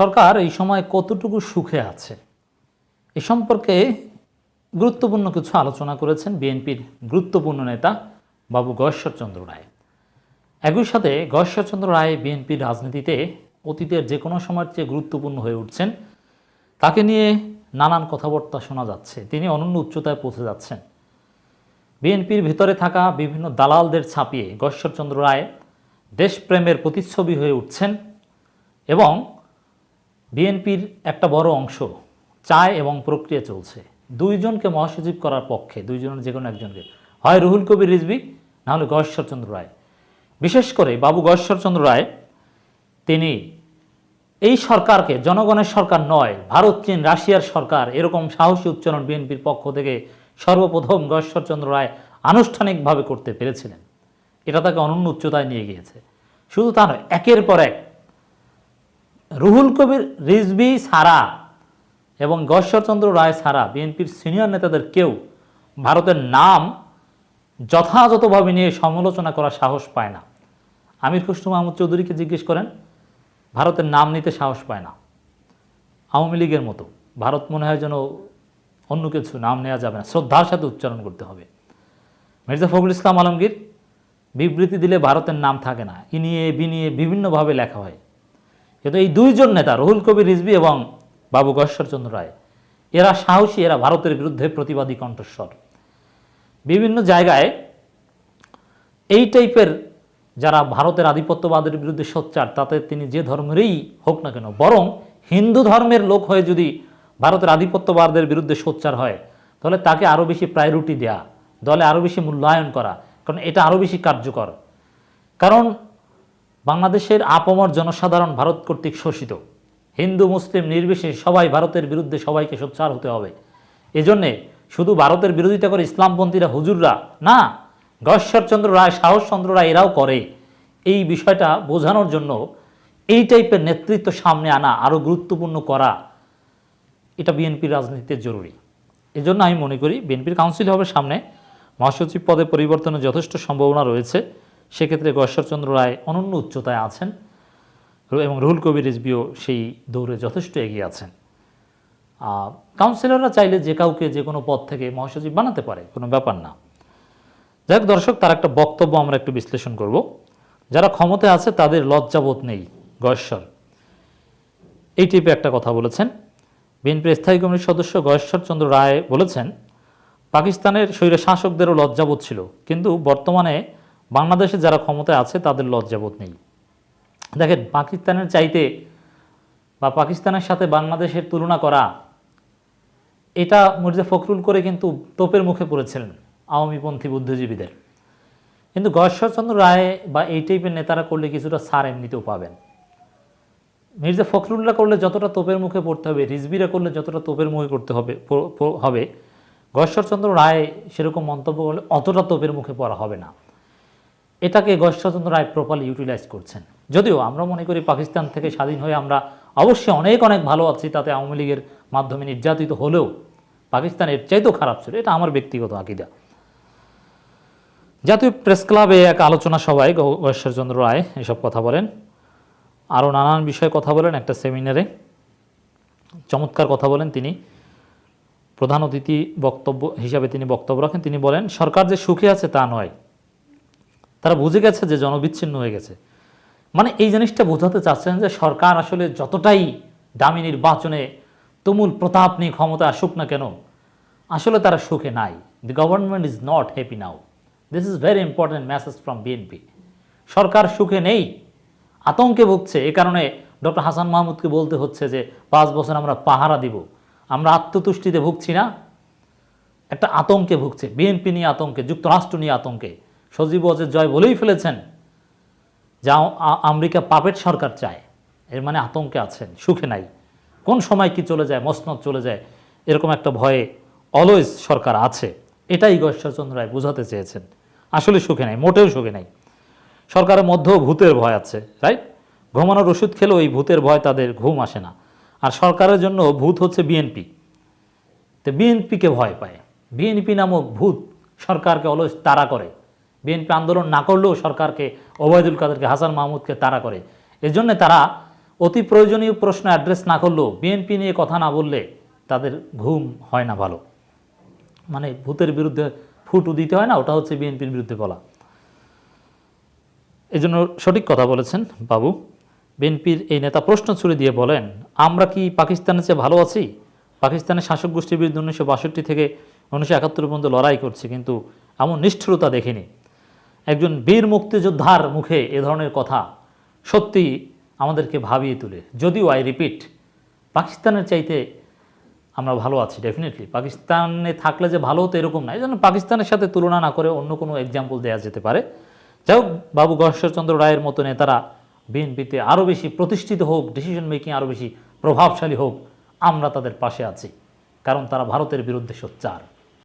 সরকার এই সময় কতটুকু সুখে আছে? এ সম্পর্কে গুরুত্বপূর্ণ কিছু আলোচনা করেছেন বিএনপির গুরুত্বপূর্ণ নেতা বাবু গয়েশ্বরচন্দ্র রায়। একই সাথে গয়েশ্বরচন্দ্র রায় বিএনপির রাজনীতিতে অতীতের যে কোনো সময়ের চেয়ে গুরুত্বপূর্ণ হয়ে উঠছেন, তাকে নিয়ে নানান কথাবার্তা শোনা যাচ্ছে। তিনি অনন্য উচ্চতায় পৌঁছে যাচ্ছেন। বিএনপির ভিতরে থাকা বিভিন্ন দালালদের ছাপিয়ে গশ্বরচন্দ্র রায় দেশপ্রেমের প্রতিচ্ছবি হয়ে উঠছেন এবং বিএনপির একটা বড় অংশ চায় এবং প্রক্রিয়া চলছে। দুইজনকে মহাসচিব করার পক্ষে, দুইজনের যে কোনো একজনকে। হয় রুহুল কবির রিজবি না হলে গয়েশ্বরচন্দ্র রায়। বিশেষ করে বাবু গয়েশ্বরচন্দ্র রায়, তিনি এই সরকারকে, জনগণের সরকার নয়, ভারত, চীন, রাশিয়ার সরকার, এরকম সাহসী উচ্চারণ বিএনপির পক্ষ থেকে সর্বপ্রথম গয়েশ্বরচন্দ্র রায় আনুষ্ঠানিকভাবে করতে পেরেছিলেন। এটা তাকে অনন্য উচ্চতায় নিয়ে গিয়েছে। শুধু তা নয়, একের পর এক রুহুল কবির, রিজভি সারা এবং গশ্বরচন্দ্র রায় সারা বিএনপির সিনিয়র নেতাদের কেউ ভারতের নাম যথাযথভাবে নিয়ে সমালোচনা করার সাহস পায় না। আমির খুসরু মাহমুদ চৌধুরীকে জিজ্ঞেস করেন, ভারতের নাম নিতে সাহস পায় না। আওয়ামী লীগের মতো ভারত মনে হয় যেন অন্য কিছু নাম নেওয়া যাবে না। শ্রদ্ধার সাথে উচ্চারণ করতে হবে। মির্জা ফখরুল ইসলাম আলমগীর, বিবৃতি দিলে ভারতের নাম থাকে না। ইনিয়ে, বিনিয়ে, বিভিন্নভাবে লেখা হয়। কিন্তু এই দুইজন নেতা, রহুল কবির রিজভি এবং বাবু গশ্বরচন্দ্র রায়, এরা সাহসী, এরা ভারতের বিরুদ্ধে প্রতিবাদী কণ্ঠস্বর। বিভিন্ন জায়গায় এই টাইপের যারা ভারতের আধিপত্যবাদের বিরুদ্ধে সোচ্চার, তাতে তিনি যে ধর্মেরই হোক না কেন, বরং হিন্দু ধর্মের লোক হয়ে যদি ভারতের আধিপত্যবাদের বিরুদ্ধে সোচ্চার হয়, তাহলে তাকে আরও বেশি প্রায়োরিটি দেয়া, দলে আরও বেশি মূল্যায়ন করা, কারণ এটা আরও বেশি কার্যকর। কারণ বাংলাদেশের আপমর জনসাধারণ ভারত কর্তৃক শোষিত। হিন্দু, মুসলিম, নির্বিশেষে সবাই ভারতের বিরুদ্ধে সবাইকে সোচ্চার হতে হবে। এজন্যে শুধু ভারতের বিরোধিতা করে ইসলামপন্থীরা হুজুররা না গশ্বরচন্দ্র রায় সাহসচন্দ্র রায় এরাও করে। এই বিষয়টা বোঝানোর জন্য এই টাইপের নেতৃত্ব সামনে আনা আরও গুরুত্বপূর্ণ করা এটা বিএনপির রাজনীতিতে জরুরি। এজন্য আমি মনে করি বিএনপির কাউন্সিল হবে সামনে। মহাসচিব পদে পরিবর্তনের যথেষ্ট সম্ভাবনা রয়েছে। সেক্ষেত্রে গশ্বরচন্দ্র রায় অনন্য উচ্চতায় আছেন। এবং রুহুল কবির রিজবিও সেই দৌড়ে যথেষ্ট এগিয়ে আছেন। কাউন্সিলররা চাইলে যে কাউকে যে কোনো পদ থেকে মহাসচিব বানাতে পারে, কোনো ব্যাপার না। যাই হোক, দর্শক, তার একটা বক্তব্য আমরা একটু বিশ্লেষণ করব। যারা ক্ষমতায় আছে, তাদের লজ্জাবোধ নেই গয়েশ্বর এই টাইপে একটা কথা বলেছেন। বিএনপির স্থায়ী কমিটির সদস্য গয়েশ্বর চন্দ্র রায় বলেছেন, পাকিস্তানের স্বৈর শাসকদেরও লজ্জাবোধ ছিল। কিন্তু বর্তমানে বাংলাদেশে যারা ক্ষমতায় আছে, তাদের লজ্জাবোধ নেই। দেখেন, পাকিস্তানের চাইতে বা পাকিস্তানের সাথে বাংলাদেশের তুলনা করা, এটা মির্জা ফখরুল করে কিন্তু তোপের মুখে পড়েছিলেন আওয়ামীপন্থী বুদ্ধিজীবীদের। কিন্তু গয়েশ্বরচন্দ্র রায় বা এই টাইপের নেতারা করলে কিছুটা সার এমনিতেও পাবেন। মির্জা ফখরুল্লাহ করলে যতটা তোপের মুখে পড়তে হবে রিজবিরা করলে যতটা তোপের মুখে করতে হবে হবে গশ্বরচন্দ্র রায় সেরকম মন্তব্য করলে অতটা তোপের মুখে পড়া হবে না। এটাকে গশ্বরচন্দ্র রায় প্রপারলি ইউটিলাইজ করছেন। যদিও আমরা মনে করি পাকিস্তান থেকে স্বাধীন হয়ে আমরা অবশ্যই অনেক অনেক ভালো আছি, তাতে আওয়ামী লীগের মাধ্যমে নির্যাতিত হলেও পাকিস্তান পাকিস্তানের চাইতেও খারাপ ছিল, এটা আমার ব্যক্তিগত আকিদা। জাতীয় প্রেস ক্লাবে এক আলোচনা সভায় গশ্বরচন্দ্র রায় এসব কথা বলেন। আরও নানান বিষয়ে কথা বলেন, একটা সেমিনারে চমৎকার কথা বলেন তিনি। প্রধান অতিথি বক্তব্য হিসাবে তিনি বক্তব্য রাখেন। তিনি বলেন, সরকার যে সুখে আছে তা নয় তারা বুঝে গেছে যে জনবিচ্ছিন্ন হয়ে গেছে। মানে এই জিনিসটা বোঝাতে চাচ্ছেন যে সরকার আসলে যতটাই দামি নির্বাচনে তুমুল প্রতাপ নিয়ে ক্ষমতা আসুক না কেন, আসলে তারা সুখে নাই। The government is not happy now this is very important message from BNP সরকার সুখে নেই, আতঙ্কে ভুগছে। এ কারণে ডক্টর হাসান মাহমুদকে বলতে হচ্ছে যে পাঁচ বছর আমরা পাহারা দিব। আমরা আত্মতুষ্টিতে ভুগছি না, একটা আতঙ্কে ভুগছে। বিএনপি নিয়ে আতঙ্কে, যুক্তরাষ্ট্র নিয়ে আতঙ্কে। সজীব ওয়াজের জয় বলেই ফেলেছেন যা আমেরিকা পাপেট সরকার চায়। এর মানে আতঙ্কে আছেন, সুখে নাই। কোন সময় কি চলে যায়, মসনদ চলে যায়, এরকম একটা ভয়ে অলওয়েজ সরকার আছে। এটাই গশ্বরচন্দ্র রায় বোঝাতে চেয়েছেন। আসলে সুখে নাই, মোটেও সুখে নাই। সরকারের মধ্যেও ভূতের ভয় আছে রাইট ঘুমানোর ওষুধ খেলেও এই ভূতের ভয় তাদের ঘুম আসে না। আর সরকারের জন্য ভূত হচ্ছে বিএনপি তো বিএনপিকে ভয় পায়। বিএনপি নামক ভূত সরকারকে অলস তাড়া করে। বিএনপি আন্দোলন না করলেও সরকারকে, ওবায়দুল কাদেরকে, হাসান মাহমুদকে তাড়া করে। এজন্য তারা অতি প্রয়োজনীয় প্রশ্ন অ্যাড্রেস না করলেও বিএনপি নিয়ে কথা না বললে তাদের ঘুম হয় না ভালো। মানে ভূতের বিরুদ্ধে ফুটু দিতে হয় না, ওটা হচ্ছে বিএনপির বিরুদ্ধে বলা। এই জন্য সঠিক কথা বলেছেন বাবু। বিএনপির এই নেতা প্রশ্ন ছুড়ে দিয়ে বলেন, আমরা কি পাকিস্তানের চেয়ে ভালো আছি? পাকিস্তানের শাসক গোষ্ঠীর বিরুদ্ধে উনিশশো বাষট্টি থেকে উনিশশো একাত্তর পর্যন্ত লড়াই করছে, কিন্তু এমন নিষ্ঠুরতা দেখিনি। একজন বীর মুক্তিযোদ্ধার মুখে এ ধরনের কথা সত্যি আমাদেরকে ভাবিয়ে তোলে। যদিও আই রিপিট পাকিস্তানের চাইতে আমরা ভালো আছি ডেফিনেটলি পাকিস্তানে থাকলে যে ভালো হতো এরকম না। এই জন্য পাকিস্তানের সাথে তুলনা না করে অন্য কোনো এক্সাম্পল দেওয়া যেতে পারে। যাই হোক, বাবু গশ্বরচন্দ্র রায়ের মতো নেতারা বিএনপিতে আরও বেশি প্রতিষ্ঠিত হোক ডিসিশন মেকিং আরও বেশি প্রভাবশালী হোক, আমরা তাদের পাশে আছি। কারণ তারা ভারতের বিরুদ্ধে সোচ্চার।